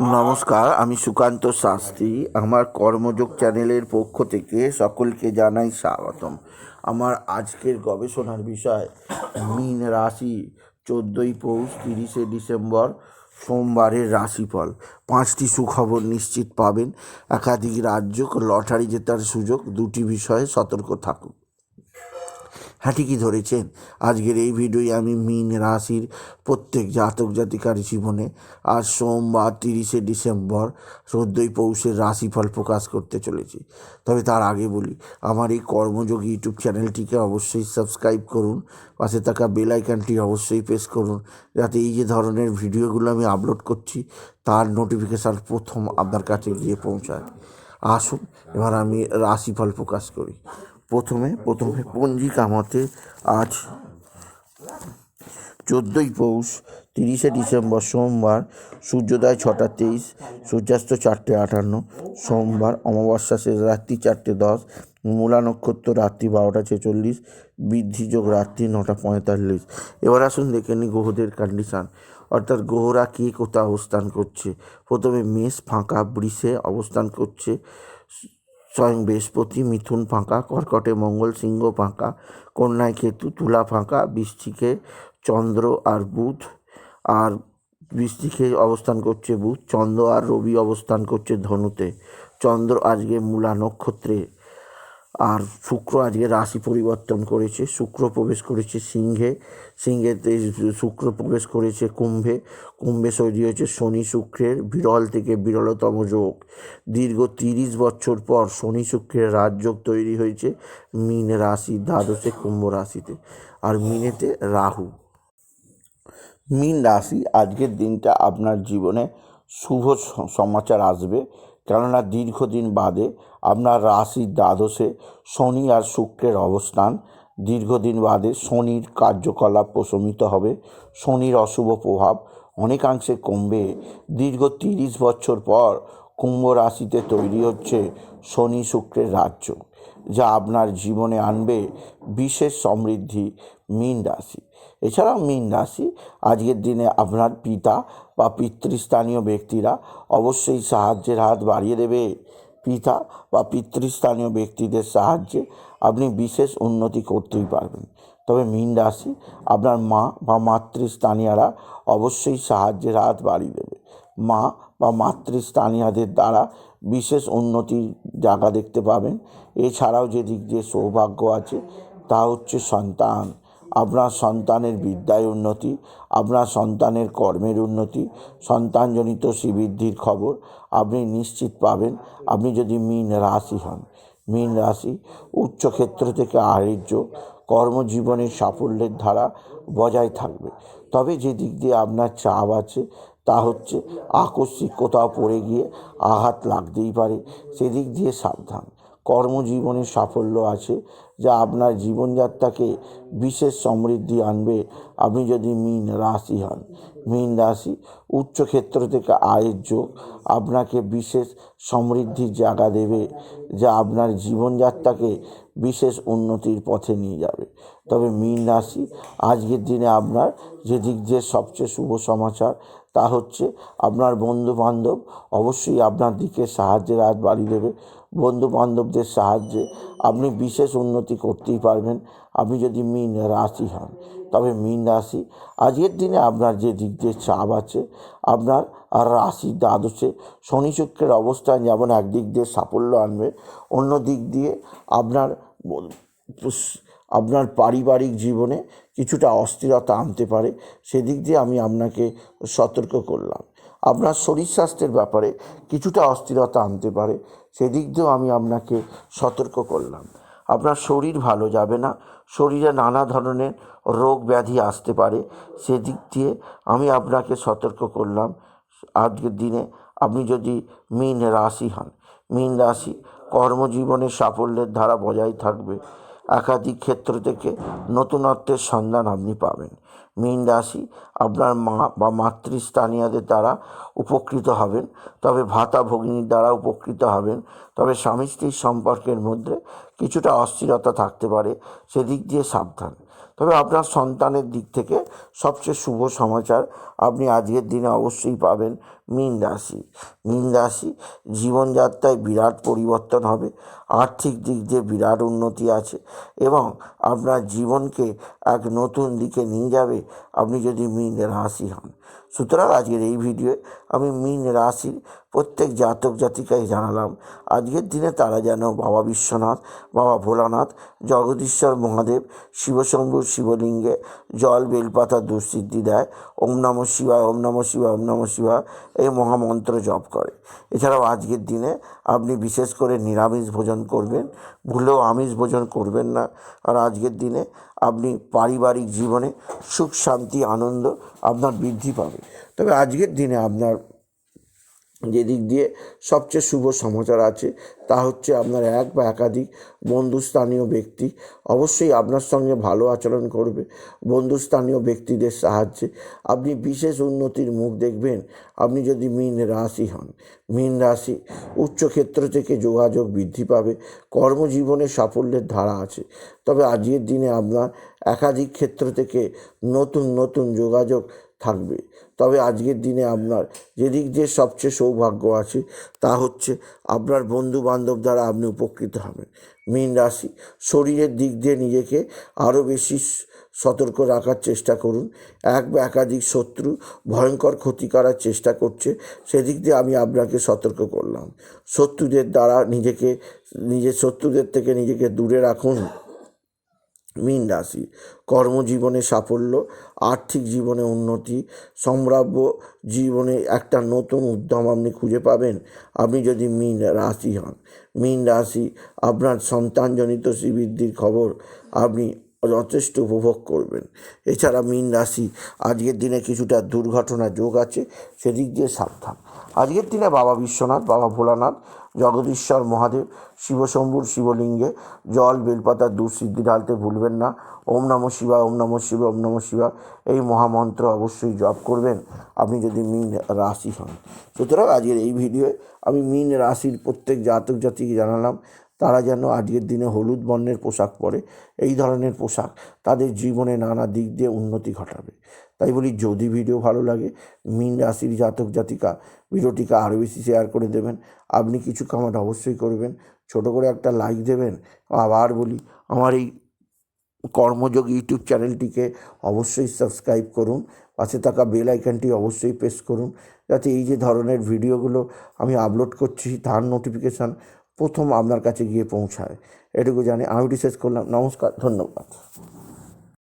নমস্কার, আমি সুকান্ত শাস্ত্রী। আমার কর্মযোগ চ্যানেলের পক্ষ থেকে সকলকে জানাই স্বাগতম। আমার আজকের গবেষণার বিষয়, মীন রাশি, চোদ্দোই পৌষ, তিরিশে ডিসেম্বর, সোমবারের রাশিফল। পাঁচটি সুখবর নিশ্চিত পাবেন। একাধিক রাজ্য লটারি জেতার সুযোগ, দুটি বিষয়ে সতর্ক থাকুন। হ্যাঁ ঠিকই ধরেছেন। আজকের এই ভিডিওয়ে আমি মীন রাশির প্রত্যেক জাতক জাতিকার জীবনে আজ সোমবার তিরিশে ডিসেম্বর চোদ্দোই পৌষের রাশিফল প্রকাশ করতে চলেছি। তবে তার আগে বলি, আমার এই কর্মযোগী ইউটিউব চ্যানেলটিকে অবশ্যই সাবস্ক্রাইব করুন, পাশে থাকা বেল আইকনটি অবশ্যই প্রেস করুন, যাতে এই যে ধরনের ভিডিওগুলো আমি আপলোড করছি, তার নোটিফিকেশান প্রথম আপনার কাছে গিয়ে পৌঁছায়। আসুন, এবার আমি রাশিফল প্রকাশ করি। প্রথমে প্রথমে পঞ্জিকা মতে আজ চোদ্দোই পৌষ, তিরিশে ডিসেম্বর সোমবার, সূর্যোদয় ছটা তেইশ, সূর্যাস্ত চারটে আটান্ন, সোমবার অমাবস্যা শেষ রাত্রি চারটে দশ, মূলা নক্ষত্র রাত্রি বারোটা ছেচল্লিশ বৃদ্ধিযোগ রাত্রি নটা পঁয়তাল্লিশ। এবার আসুন দেখে নিই গ্রহদের কন্ডিশান অর্থাৎ গ্রহরা কে কোথাও অবস্থান করছে? প্রথমে মেষ ফাঁকা বৃষে অবস্থান করছে। স্বয়ং বৃহস্পতি, মিথুন ফাঁকা, কর্কটে মঙ্গল, সিংহ ফাঁকা, কন্যায় কেতু, তুলা ফাঁকা বৃষ্টিকে চন্দ্র আর বুধ, আর বৃষ্টিকে অবস্থান করছে বুধ, চন্দ্র আর রবি অবস্থান করছে ধনুতে, চন্দ্র আজকে মূলা নক্ষত্রে। শুক্র আজকে রাশি পরিবর্তন করেছে, শুক্র প্রবেশ করেছে সিংহে সিংহেতে শুক্র প্রবেশ করেছে কুম্ভে কুম্ভে তৈরি হয়েছে শনি শুক্রের বিরল থেকে বিরলতম যোগ। দীর্ঘ তিরিশ বছর পর শনি শুক্রের রাজযোগ তৈরি হয়েছে মীন রাশি দ্বাদশে কুম্ভ রাশিতে আর মিনেতে রাহু। মীন রাশি আজকের দিনটা আপনার জীবনে শুভ সমাচার আসবে। কেননা দীর্ঘদিন বাদে আপনার রাশির দ্বাদশে শনি আর শুক্রের অবস্থান। দীর্ঘদিন বাদে শনির কার্যকলাপ প্রশমিত হবে। শনির অশুভ প্রভাব অনেকাংশে কমবে। দীর্ঘ তিরিশ বছর পর কুম্ভ রাশিতে তৈরি হচ্ছে শনি শুক্রের রাজ্য। যা আপনার জীবনে আনবে বিশেষ সমৃদ্ধি মীন রাশি। এছাড়াও মীন রাশি, আজকের দিনে আপনার পিতা বা পিতৃস্থানীয় ব্যক্তিরা অবশ্যই সাহায্যের হাত বাড়িয়ে দেবে। পিতা বা পিতৃস্থানীয় ব্যক্তিদের সাহায্যে আপনি বিশেষ উন্নতি করতেই পারবেন। তবে মীন রাশি, আপনার মা বা মাতৃস্থানীয়রা অবশ্যই সাহায্যের হাত বাড়িয়ে দেবে। মা বা মাতৃস্থানীয়দের দ্বারা বিশেষ উন্নতির জায়গা দেখতে পাবেন। এছাড়াও যে দিক দিয়ে সৌভাগ্য আছে, তা হচ্ছে সন্তান। আপনার সন্তানের বিদ্যায় উন্নতি, আপনার সন্তানের কর্মের উন্নতি, সন্তানজনিত শ্রীবৃদ্ধির খবর আপনি নিশ্চিত পাবেন। আপনি যদি মীন রাশি হন, মীন রাশি উচ্চক্ষেত্র থেকে আহার্য কর্মজীবনের সাফল্যের ধারা বজায় থাকবে। তবে যে দিক দিয়ে আপনার চাপ আছে তা হচ্ছে আকস্মিক কোথাও পড়ে গিয়ে আঘাত লাগতেই পারে। সেদিক দিয়ে সাবধান। কর্মজীবনে সাফল্য আছে, যা আপনার জীবনযাত্রাকে বিশেষ সমৃদ্ধি আনবে। আপনি যদি মীন রাশি হন, মীন রাশি উচ্চক্ষেত্র থেকে আয়ের যোগ আপনাকে বিশেষ সমৃদ্ধির জায়গা দেবে, যা আপনার জীবনযাত্রাকে বিশেষ উন্নতির পথে নিয়ে যাবে। তবে মীন রাশি আজকের দিনে আপনার যে দিক দিয়ে সবচেয়ে শুভ সমাচার, তা হচ্ছে আপনার বন্ধু বান্ধব অবশ্যই আপনার দিকে সাহায্যের হাত বাড়িয়ে দেবে। বন্ধু বান্ধবদের সাহায্যে আপনি বিশেষ উন্নতি করতেই পারবেন। আপনি যদি মীন রাশি হন, তবে মীন রাশি আজকের দিনে আপনার যে দিক দিয়ে চাপ আছে, আপনার রাশি দ্বাদশে শনি শুক্রের অবস্থান যেমন একদিক দিয়ে সাফল্য আনবে, অন্য দিক দিয়ে আপনার আপনার পারিবারিক জীবনে কিছুটা অস্থিরতা আনতে পারে। সেদিক দিয়ে আমি আপনাকে সতর্ক করলাম। আপনার শরীর স্বাস্থ্যের ব্যাপারে কিছুটা অস্থিরতা আনতে পারে, সেদিক দিয়েও আমি আপনাকে সতর্ক করলাম। আপনার শরীর ভালো যাবে না, শরীরে নানা ধরনের রোগ ব্যাধি আসতে পারে, সেদিক দিয়ে আমি আপনাকে সতর্ক করলাম। আজকের দিনে আপনি যদি মীন রাশি হন, মীন রাশি কর্মজীবনে সাফল্যের ধারা বজায় থাকবে। একাধিক ক্ষেত্র থেকে নতুনত্বের সন্ধান আপনি পাবেন। মীন রাশি আপনার মা বা মাতৃস্থানীয়দের দ্বারা উপকৃত হবেন। তবে ভাতা ভগ্নির দ্বারা উপকৃত হবেন। তবে স্বামী স্ত্রীর সম্পর্কের মধ্যে কিছুটা অস্থিরতা থাকতে পারে। সেদিক দিয়ে সাবধান। তবে আপনার সন্তানের দিক থেকে সবচেয়ে শুভ সমাচার আপনি আজকের দিনে অবশ্যই পাবেন মীন রাশি। মীন রাশি জীবনযাত্রায় বিরাট পরিবর্তন হবে, আর্থিক দিক দিয়ে বিরাট উন্নতি আছে এবং আপনার জীবনকে এক নতুন দিকে নিয়ে যাবে আপনি যদি মীন রাশি হন। সুতরাং আজকের এই ভিডিওয়ে আমি মীন রাশির প্রত্যেক জাতক জাতিকায় জানালাম, আজকের দিনে তারা যেন বাবা বিশ্বনাথ, বাবা ভোলানাথ, জগদীশ্বর মহাদেব শিবশম্ভুর শিবলিঙ্গে জল, বেলপাতা দুঃসিদ্ধি দেয়, ওম নম শিবায়, ওম নম শিবায়, ওম নম শিবায় এই মহামন্ত্র জপ করে। এছাড়াও আজকের দিনে আপনি বিশেষ করে নিরামিষ ভোজন করবেন, ভুলেও আমিষ ভোজন করবেন না। আর আজকের দিনে আপনি পারিবারিক জীবনে সুখ, শান্তি, আনন্দ আপনার বৃদ্ধি পাবে। তবে আজকের দিনে আপনার যে দিক দিয়ে সবচেয়ে শুভ সমাচার আছে তা হচ্ছে আপনার এক বা একাধিক বন্ধুস্থানীয় ব্যক্তি অবশ্যই আপনার সঙ্গে ভালো আচরণ করবে। বন্ধুস্থানীয় ব্যক্তিদের সাহায্যে আপনি বিশেষ উন্নতির মুখ দেখবেন। আপনি যদি মীন রাশি হন, মীন রাশি উচ্চক্ষেত্র থেকে যোগাযোগ বৃদ্ধি পাবে, কর্মজীবনে সাফল্যের ধারা আছে। তবে আজকের দিনে আপনার একাধিক ক্ষেত্র থেকে নতুন নতুন যোগাযোগ থাকবে। তবে আজকের দিনে আপনার যেদিক দিয়ে সবচেয়ে সৌভাগ্য আছে তা হচ্ছে আপনার বন্ধু বান্ধব দ্বারা আপনি উপকৃত হবেন। মীন রাশি, শরীরের দিক দিয়ে নিজেকে আরও বেশি সতর্ক রাখার চেষ্টা করুন। এক বা একাধিক শত্রু ভয়ঙ্কর ক্ষতি করার চেষ্টা করছে, সেদিক দিয়ে আমি আপনাকে সতর্ক করলাম। শত্রুদের দ্বারা নিজেকে, নিজের শত্রুদের থেকে নিজেকে দূরে রাখুন। মীন রাশি। কর্মজীবনে সাফল্য, আর্থিক জীবনে উন্নতি, সম্ভাব্য জীবনে একটা নতুন উদ্যম আপনি খুঁজে পাবেন। আপনি যদি মীন রাশি হন, মীন রাশি আপনার সন্তানজনিত শ্রীবৃদ্ধির খবর আপনি যথেষ্ট উপভোগ করবেন। এছাড়া মীন রাশি, আজকের দিনে কিছুটা দুর্ঘটনা যোগ আছে, সেদিক দিয়ে সাবধান। আজকের দিনে বাবা বিশ্বনাথ, বাবা ভোলানাথ জগদীশ্বর মহাদেব, শিবশম্ভুর শিবলিঙ্গে, জল, বেলপাতা দুঃসিদ্ধি ঢালতে ভুলবেন না। ওম নম শিবা ওম নম শিবা ওম নম শিবা এই মহামন্ত্র অবশ্যই জপ করবেন। আপনি যদি মীন রাশি হন। সুতরাং আজকের এই ভিডিওয়ে আমি মীন রাশির প্রত্যেক জাতক জাতিকে জানালাম তারা যেন আজকের দিনে হলুদ বর্ণের পোশাক পরে, এই ধরনের পোশাক তাদের জীবনে নানা দিক দিয়ে উন্নতি ঘটাবে। তাই বলি, যদি ভিডিও ভালো লাগে, মীন রাশির জাতক জাতিকা ভিডিওটিকে আরও বেশি শেয়ার করে দেবেন। আপনি কিছু কামাট অবশ্যই করবেন। ছোট করে একটা লাইক দেবেন। আবার বলি, আমার এই কর্মযোগ ইউটিউব চ্যানেলটিকে অবশ্যই সাবস্ক্রাইব করুন। পাশে থাকা বেল আইকনটি অবশ্যই প্রেস করুন। যাতে এই যে ধরনের ভিডিওগুলো আমি আপলোড করছি, তার নোটিফিকেশান প্রথম আপনার কাছে গিয়ে পৌঁছায়। এটুকু জানি আমি শেষ করলাম। নমস্কার ধন্যবাদ।